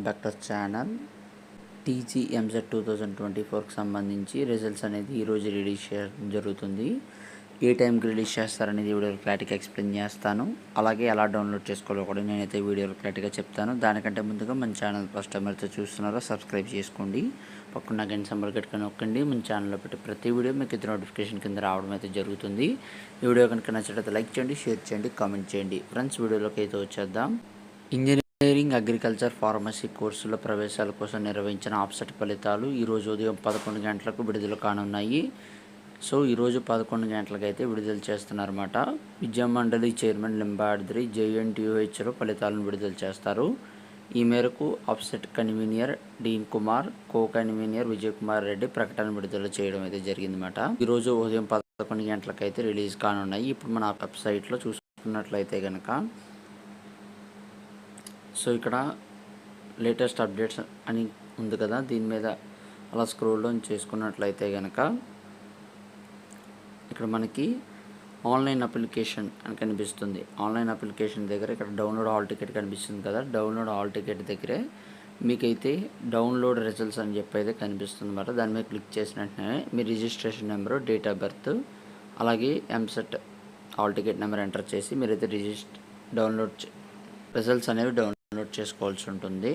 Welcome back to channel TG MZ two thousand twenty ఫోర్కి సంబంధించి results అనేది ఈరోజు రిలీజ్ చేయడం జరుగుతుంది. ఏ టైంకి రిలీజ్ చేస్తారనేది వీడియో క్లారిటీగా ఎక్స్ప్లెయిన్ చేస్తాను. అలాగే ఎలా డౌన్లోడ్ చేసుకోవాలో కూడా నేనైతే వీడియోలో క్లారిటీగా చెప్తాను. దానికంటే ముందుగా మన ఛానల్ ఫస్ట్ టైం అయితే చూస్తున్నారో సబ్స్క్రైబ్ చేసుకోండి. పక్కన గంట సంబర్ కట్టుకొని నొక్కండి. మన ఛానల్లో పెట్టే ప్రతి వీడియో మీకు ఇద్దరు నోటిఫికేషన్ కింద రావడం అయితే జరుగుతుంది. ఈ వీడియో కనుక నచ్చినట్లయితే లైక్ చేయండి షేర్ చేయండి కామెంట్ చేయండి. ఫ్రెండ్స్ వీడియోలోకి అయితే వచ్చేద్దాం. ఇంజనీరింగ్ అగ్రికల్చర్ ఫార్మసీ కోర్సుల ప్రవేశాల కోసం నిర్వహించిన ఆప్సెట్ ఫలితాలు ఈరోజు ఉదయం పదకొండు గంటలకు విడుదల కానున్నాయి. సో ఈరోజు పదకొండు గంటలకు అయితే విడుదల చేస్తున్నారన్నమాట. విద్యామండలి చైర్మన్ లింబాద్రి జేఎన్టీయూహెచ్లో ఫలితాలను విడుదల చేస్తారు. ఈ మేరకు offset convener Deen Kumar co convener Vijay Kumar Reddy ప్రకటన విడుదల చేయడం అయితే జరిగిందన్నమాట. ఈరోజు ఉదయం పదకొండు గంటలకు అయితే రిలీజ్ కానున్నాయి. ఇప్పుడు మన వెబ్సైట్లో చూసుకున్నట్లయితే కనుక సో ఇక్కడ లేటెస్ట్ అప్డేట్స్ అని ఉంది కదా దీని మీద అలా స్క్రోల్ డౌన్ చేసుకున్నట్లయితే కనుక ఇక్కడ మనకి ఆన్లైన్ అప్లికేషన్ అని కనిపిస్తుంది. ఆన్లైన్ అప్లికేషన్ దగ్గర ఇక్కడ డౌన్లోడ్ హాల్ టికెట్ కనిపిస్తుంది కదా డౌన్లోడ్ హాల్ టికెట్ దగ్గరే మీకైతే డౌన్లోడ్ రిజల్ట్స్ అని చెప్పి అయితే కనిపిస్తుంది మరి దాని మీద క్లిక్ చేసిన వెంటనే మీ registration number date of birth అలాగే EAMCET hall ticket number enter చేసి మీరైతే రిజిస్టర్ డౌన్లోడ్ రిజల్ట్స్ అనేవి డౌన్లోడ్ నోట్ చేసుకోవాల్సి ఉంటుంది.